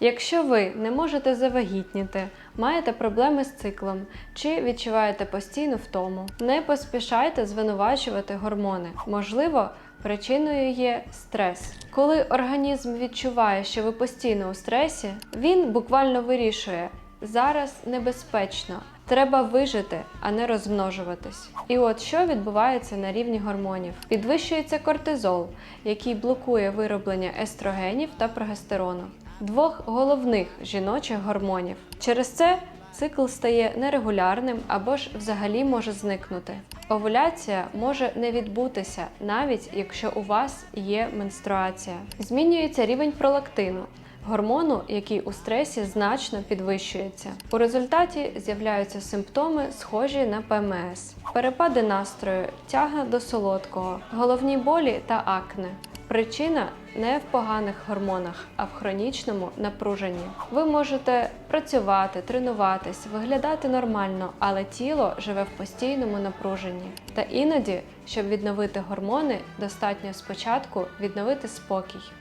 Якщо ви не можете завагітніти, маєте проблеми з циклом чи відчуваєте постійну втому, не поспішайте звинувачувати гормони. Можливо, причиною є стрес. Коли організм відчуває, що ви постійно у стресі, він буквально вирішує. Зараз небезпечно, треба вижити, а не розмножуватись. І от що відбувається на рівні гормонів: підвищується кортизол, який блокує вироблення естрогенів та прогестерону, двох головних жіночих гормонів. Через це цикл стає нерегулярним або ж взагалі може зникнути. Овуляція може не відбутися, навіть якщо у вас є менструація. Змінюється рівень пролактину, гормону, який у стресі значно підвищується. У результаті з'являються симптоми, схожі на ПМС, перепади настрою, тяга до солодкого, головні болі та акне. Причина не в поганих гормонах, а в хронічному напруженні. Ви можете працювати, тренуватись, виглядати нормально, але тіло живе в постійному напруженні. Та іноді, щоб відновити гормони, достатньо спочатку відновити спокій.